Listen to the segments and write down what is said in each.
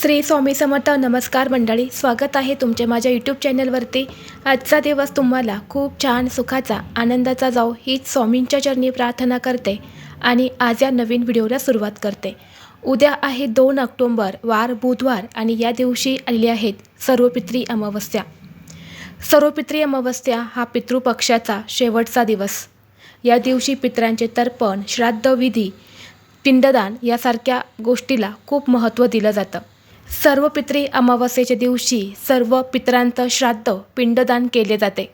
श्री स्वामी समर्थ नमस्कार मंडळी स्वागत आहे तुमचे माझ्या यूट्यूब चॅनलवरती आजचा दिवस तुम्हाला खूप छान सुखाचा आनंदाचा जाऊ हीच स्वामींच्या चरणी प्रार्थना करते आणि आज या नवीन व्हिडिओला सुरुवात करते. उद्या आहे दोन ऑक्टोंबर वार बुधवार आणि या दिवशी आलेली आहेत सर्वपित्री अमावस्या. सर्वपित्री अमावस्या हा पितृपक्षाचा शेवटचा दिवस. या दिवशी पितरांचे तर्पण श्राद्ध विधी पिंडदान यासारख्या गोष्टीला खूप महत्त्व दिलं जातं. सर्व पितरी अमावस्येच्या दिवशी सर्व पितरांचं श्राद्ध पिंडदान केले जाते.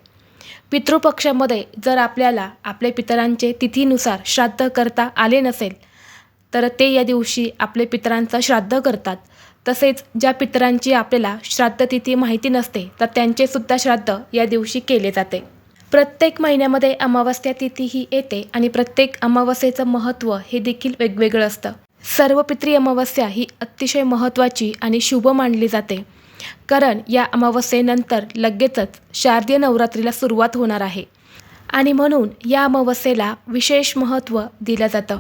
पितृपक्षामध्ये जर आपल्याला आपल्या पितरांचे तिथीनुसार श्राद्ध करता आले नसेल तर ते या दिवशी आपले पितरांचं श्राद्ध करतात. तसेच ज्या पितरांची आपल्याला श्राद्ध तिथी माहिती नसते तर त्यांचेसुद्धा श्राद्ध या दिवशी केले जाते. प्रत्येक महिन्यामध्ये अमावस्या तिथी ही येते आणि प्रत्येक अमावस्येचं महत्त्व हे देखील वेगवेगळं असतं. सर्वपित्री अमावस्या ही अतिशय महत्त्वाची आणि शुभ मानली जाते. कारण या अमावस्येनंतर लगेचच शारदीय नवरात्रीला सुरुवात होणार आहे. आणि म्हणून या अमावस्येला विशेष महत्त्व दिलं जातं.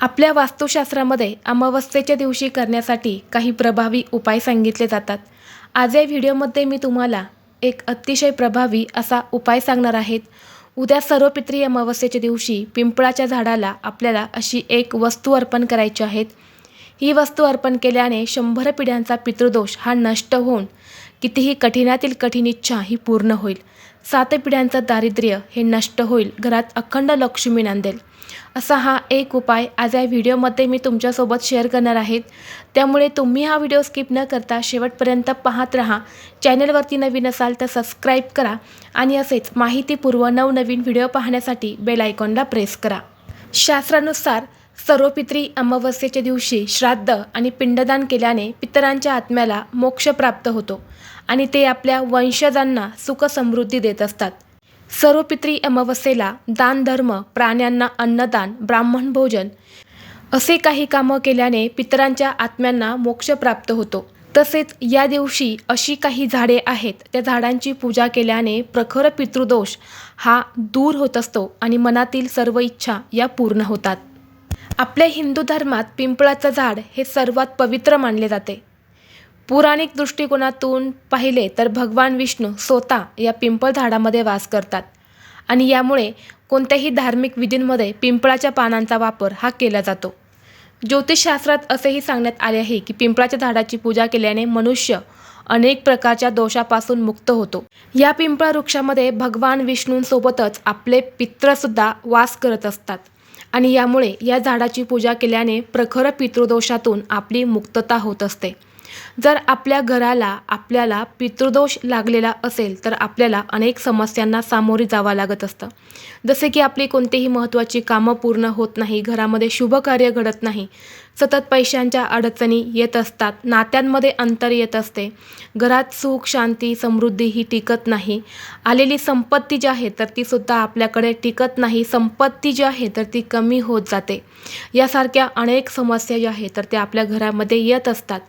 आपल्या वास्तुशास्त्रामध्ये अमावस्येच्या दिवशी करण्यासाठी काही प्रभावी उपाय सांगितले जातात. आज या व्हिडिओमध्ये मी तुम्हाला एक अतिशय प्रभावी असा उपाय सांगणार आहेत उद्या सर्व पित्री अमावस्येच्या दिवशी पिंपळाच्या झाडाला आपल्याला अशी एक वस्तू अर्पण करायची आहेत. ही वस्तू अर्पण केल्याने शंभर पिढ्यांचा पितृदोष हा नष्ट होऊन कितीही कठीणातील कठीण इच्छा ही पूर्ण होईल. सात पिढ्यांचं दारिद्र्य हे नष्ट होईल घरात अखंड लक्ष्मी नांदेल. असा हा एक उपाय आज या व्हिडिओमध्ये मी तुमच्यासोबत शेअर करणार आहेत त्यामुळे तुम्ही हा व्हिडिओ स्किप न करता शेवटपर्यंत पाहत राहा. चॅनलवरती नवीन असाल तर सबस्क्राईब करा आणि असेच माहितीपूर्व नवनवीन व्हिडिओ पाहण्यासाठी बेल आयकॉनला प्रेस करा. शास्त्रानुसार सर्वपित्री अमावस्येच्या दिवशी श्राद्ध आणि पिंडदान केल्याने पितरांच्या आत्म्याला मोक्ष प्राप्त होतो आणि ते आपल्या वंशजांना सुखसमृद्धी देत असतात. सर्वपित्री अमावस्येला दानधर्म प्राण्यांना अन्नदान ब्राह्मण भोजन असे काही कामं केल्याने पितरांच्या आत्म्यांना मोक्ष प्राप्त होतो. तसेच या दिवशी अशी काही झाडे आहेत त्या झाडांची पूजा केल्याने प्रखर पितृदोष हा दूर होत असतो आणि मनातील सर्व इच्छा या पूर्ण होतात. आपल्या हिंदू धर्मात पिंपळाचं झाड हे सर्वात पवित्र मानले जाते. पुराणिक दृष्टिकोनातून पाहिले तर भगवान विष्णू स्वतः या पिंपळ झाडामध्ये वास करतात आणि यामुळे कोणत्याही धार्मिक विधींमध्ये पिंपळाच्या पानांचा वापर हा केला जातो. ज्योतिषशास्त्रात असेही सांगण्यात आले आहे की पिंपळाच्या झाडाची पूजा केल्याने मनुष्य अनेक प्रकारच्या दोषापासून मुक्त होतो. या पिंपळा वृक्षामध्ये भगवान विष्णूंसोबतच आपले पित्रसुद्धा वास करत असतात. आणि यामुळे या झाडाची पूजा केल्याने प्रखर पितृदोषातून आपली मुक्तता होत असते. जर आपल्या घराला आपल्याला पितृदोष लागलेला असेल तर आपल्याला अनेक समस्यांना सामोरे जावं लागत असतं. जसे की आपली कोणतीही महत्त्वाची कामं पूर्ण होत नाही घरामध्ये शुभ कार्य घडत नाही सतत पैशांच्या अडचणी येत असतात. नात्यांमध्ये अंतर येत असते. घरात सुख शांती समृद्धी ही टिकत नाही. आलेली संपत्ती जी आहे तर तीसुद्धा आपल्याकडे टिकत नाही. संपत्ती जी आहे तर ती कमी होत जाते. यासारख्या अनेक समस्या ज्या आहेत तर त्या आपल्या घरामध्ये येत असतात.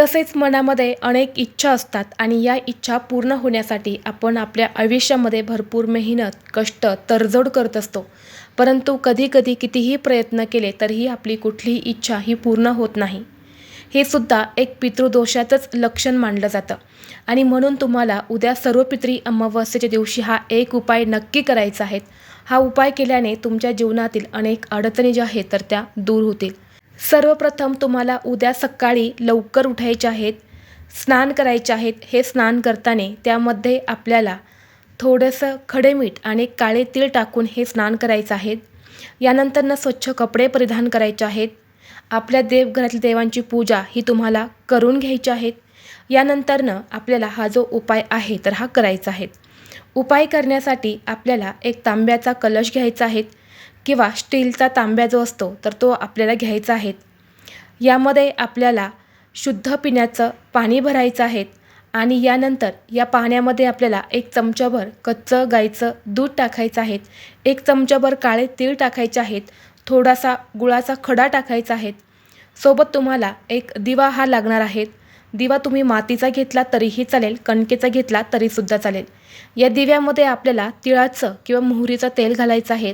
तसेच मनामध्ये अनेक इच्छा असतात आणि या इच्छा पूर्ण होण्यासाठी आपण आपल्या आयुष्यामध्ये भरपूर मेहनत कष्ट तडजोड करत असतो. परंतु कधीकधी कितीही प्रयत्न केले तरीही आपली कुठलीही इच्छा ही पूर्ण होत नाही. हे सुद्धा एक पितृदोषाचंच लक्षण मानलं जातं. आणि म्हणून तुम्हाला उद्या सर्व पित्री अमावस्येच्या दिवशी हा एक उपाय नक्की करायचा आहे. हा उपाय केल्याने तुमच्या जीवनातील अनेक अडचणी ज्या आहेत तर त्या दूर होतील. सर्वप्रथम तुम्हाला उद्या सकाळी लवकर उठायचे आहेत स्नान करायचे आहेत. हे स्नान करताना त्यामध्ये आपल्याला थोडंसं खडे मीठ आणि काळे तीळ टाकून हे स्नान करायचं आहे. यानंतरनं स्वच्छ कपडे परिधान करायचे आहेत. आपल्या देवघरातील देवांची पूजा ही तुम्हाला करून घ्यायची आहेत यानंतरनं आपल्याला हा जो उपाय आहे तर हा करायचा आहे. उपाय करण्यासाठी आपल्याला एक तांब्याचा कलश घ्यायचा आहे किंवा स्टीलचा तांब्या जो असतो तर तो आपल्याला घ्यायचा आहे. यामध्ये आपल्याला शुद्ध पिण्याचं पाणी भरायचं आहे. आणि यानंतर या पाण्यामध्ये आपल्याला एक चमचाभर कच्चं गाईचं दूध टाकायचं आहे. एक चमचाभर काळे तीळ टाकायचे आहेत. थोडासा गुळाचा खडा टाकायचा आहे. सोबत तुम्हाला एक दिवा हा लागणार आहे. दिवा तुम्ही मातीचा घेतला तरीही चालेल कणकेचा घेतला तरीसुद्धा चालेल. या दिव्यामध्ये आपल्याला तिळाचं किंवा मोहरीचं तेल घालायचं आहे.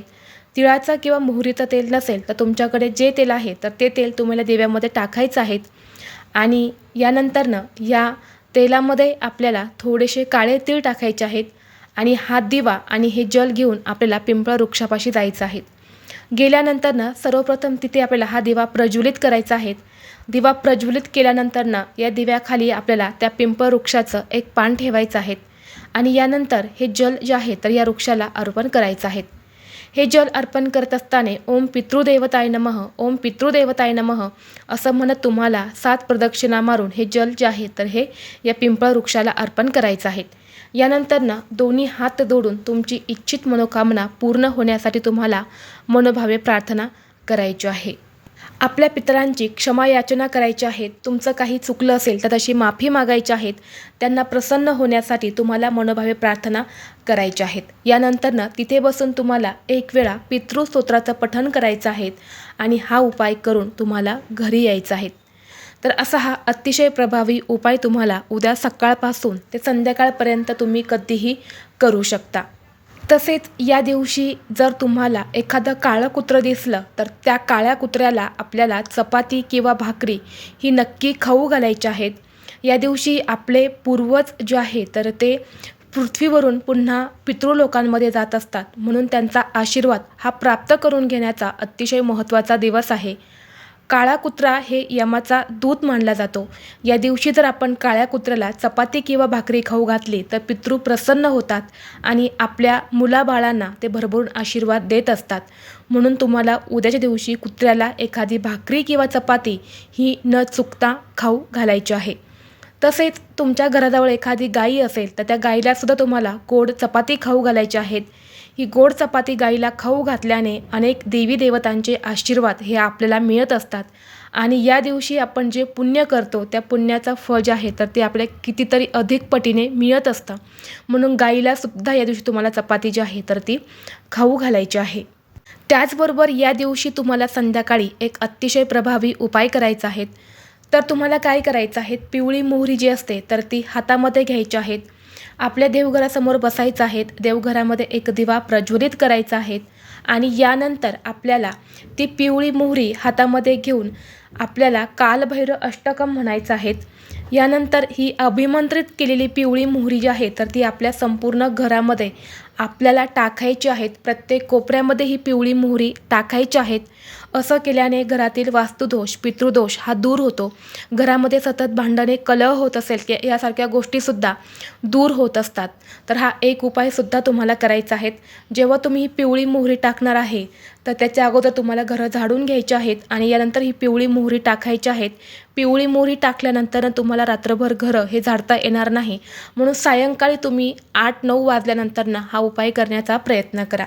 तिळाचं किंवा मोहरीचं तेल नसेल तर तुमच्याकडे जे तेल आहे तर ते तेल तुम्हाला दिव्यामध्ये टाकायचं आहे. आणि यानंतरनं या तेलामध्ये आपल्याला थोडेसे काळे तीळ टाकायचे आहेत आणि हा दिवा आणि हे जल घेऊन आपल्याला पिंपळ वृक्षापाशी जायचं आहे. गेल्यानंतरनं सर्वप्रथम तिथे आपल्याला हा दिवा प्रज्वलित करायचा आहे. दिवा प्रज्वलित केल्यानंतरनं या दिव्याखाली आपल्याला त्या पिंपळ वृक्षाचं एक पान ठेवायचं आहे आणि यानंतर हे जल जे आहे तर या वृक्षाला अर्पण करायचं आहे. हे जल अर्पण करत असताना ओम पितृदेवताय नमः ओम पितृदेवताय नमः असं म्हणत तुम्हाला सात प्रदक्षिणा मारून हे जल जे आहे तर हे या पिंपळ वृक्षाला अर्पण करायचं आहे. यानंतरनं दोन्ही हात जोडून तुमची इच्छित मनोकामना पूर्ण होण्यासाठी तुम्हाला मनोभावे प्रार्थना करायची आहे. आपल्या पितरांची क्षमा याचना करायची आहेत तुमचं काही चुकलं असेल तर तशी माफी मागायची आहेत त्यांना प्रसन्न होण्यासाठी तुम्हाला मनोभावे प्रार्थना करायच्या आहेत. यानंतरनं तिथे बसून तुम्हाला एक वेळा पितृस्तोत्राचं पठण करायचं आहे आणि हा उपाय करून तुम्हाला घरी यायचं आहे तर असा हा अतिशय प्रभावी उपाय तुम्हाला उद्या सकाळपासून ते संध्याकाळपर्यंत तुम्ही कधीही करू शकता. तसेच या दिवशी जर तुम्हाला एखादं काळं कुत्रं दिसलं तर त्या काळ्या कुत्र्याला आपल्याला चपाती किंवा भाकरी ही नक्की खाऊ घालायची आहेत. या दिवशी आपले पूर्वज जे आहे तर ते पृथ्वीवरून पुन्हा पितृलोकांमध्ये जात असतात. म्हणून त्यांचा आशीर्वाद हा प्राप्त करून घेण्याचा अतिशय महत्त्वाचा दिवस आहे. काळा कुत्रा हे यमाचा दूत मानला जातो. या दिवशी जर आपण काळ्या कुत्र्याला चपाती किंवा भाकरी खाऊ घातली तर पितृ प्रसन्न होतात आणि आपल्या मुलाबाळांना ते भरभरून आशीर्वाद देत असतात. म्हणून तुम्हाला उद्याच्या दिवशी कुत्र्याला एखादी भाकरी किंवा चपाती ही न चुकता खाऊ घालायची आहे. तसेच तुमच्या घराजवळ एखादी गाई असेल तर त्या गाईलासुद्धा तुम्हाला गोड चपाती खाऊ घालायची आहेत. ही गोड चपाती गाईला खाऊ घातल्याने अनेक देवी देवतांचे आशीर्वाद हे आपल्याला मिळत असतात. आणि या दिवशी आपण जे पुण्य करतो त्या पुण्याचा फळ जे आहे तर ते आपल्या कितीतरी अधिक पटीने मिळत असतं. म्हणून गाईला सुद्धा या दिवशी तुम्हाला चपाती जी आहे तर ती खाऊ घालायची आहे. त्याचबरोबर या दिवशी तुम्हाला संध्याकाळी एक अतिशय प्रभावी उपाय करायचा आहे. तर तुम्हाला काय करायचं आहे? पिवळी मोहरी जी असते तर ती हातामध्ये घ्यायची आहेत आपल्या देवघरासमोर बसायचं आहेत देवघरामध्ये एक दिवा प्रज्वलित करायचा आहेत आणि यानंतर आपल्याला ती पिवळी मोहरी हातामध्ये घेऊन आपल्याला कालभैरव अष्टकम म्हणायचं आहेत. यानंतर ही अभिमंत्रित केलेली पिवळी मोहरी जी आहे तर ती आपल्या संपूर्ण घरामध्ये आपल्याला टाकायची आहेत. प्रत्येक कोपऱ्यामध्ये ही पिवळी मोहरी टाकायची आहेत. असं केल्याने घरातील वास्तुदोष पितृदोष हा दूर होतो. घरामध्ये सतत भांडणे कलह होत असेल की यासारख्या गोष्टीसुद्धा दूर होत असतात. तर हा एक उपायसुद्धा तुम्हाला करायचा आहे. जेव्हा तुम्ही ही पिवळी मोहरी टाकणार आहे तर त्याच्या अगोदर तुम्हाला घरं झाडून घ्यायची आहेत आणि यानंतर ही पिवळी मोहरी टाकायची आहेत. पिवळी मोहरी टाकल्यानंतर तुम्हाला रात्रभर घरं हे झाडता येणार नाही. म्हणून सायंकाळी तुम्ही आठ नऊ वाजल्यानंतरनं हा उपाय करण्याचा प्रयत्न करा.